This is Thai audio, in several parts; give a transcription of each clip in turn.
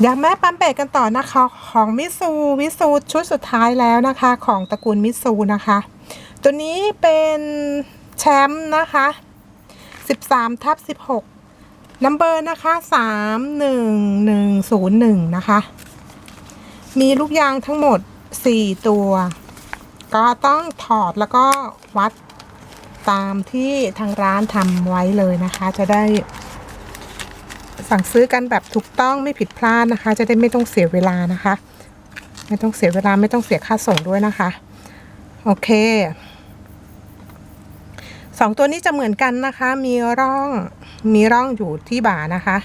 เดี๋ยวแม่ปั๊มเบรกกันต่อนะคะของมิซูมิซูชุดสุดท้ายแล้วนะคะ ของตระกูลมิซูนะคะ ตัวนี้เป็นแชมป์นะคะ 13ทับ16นัมเบอร์นะคะ 31101 นะคะ มีลูกยางทั้งหมด 4 ตัว ก็ต้องถอดแล้วก็วัดตามที่ทางร้านทำไว้เลยนะคะ จะได้ สั่งซื้อกันแบบถูกต้องไม่ผิดพลาดนะคะ จะได้ไม่ต้องเสียเวลานะคะ ไม่ต้องเสียเวลาไม่ต้องเสียค่าส่งด้วยนะคะ โอเคสองตัวนี้จะเหมือนกันนะคะ มีร่อง มีร่องอยู่ที่บ่านะคะ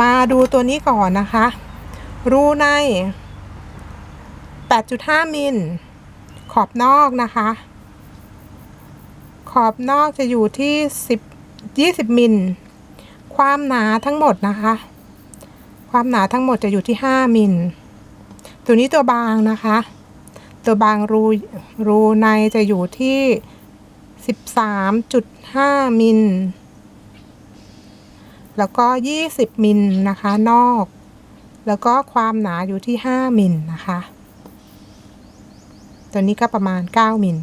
มาดูตัวนี้ก่อนนะคะ รูใน 8.5 มิล ขอบนอกนะคะ ขอบนอกจะอยู่ที่ 10 20 มิล ความหนาทั้งหมดนะคะ ความหนาทั้งหมดจะอยู่ที่ 5มิลตัวนี้ตัวบางนะคะ ตัวบางรูรูในจะอยู่ที่ 13.5มิลแล้วก็ 20มิลนะคะนอก แล้วก็ความหนาอยู่ที่ 5มิลนะคะ ตัวนี้ก็ประมาณ 9มิล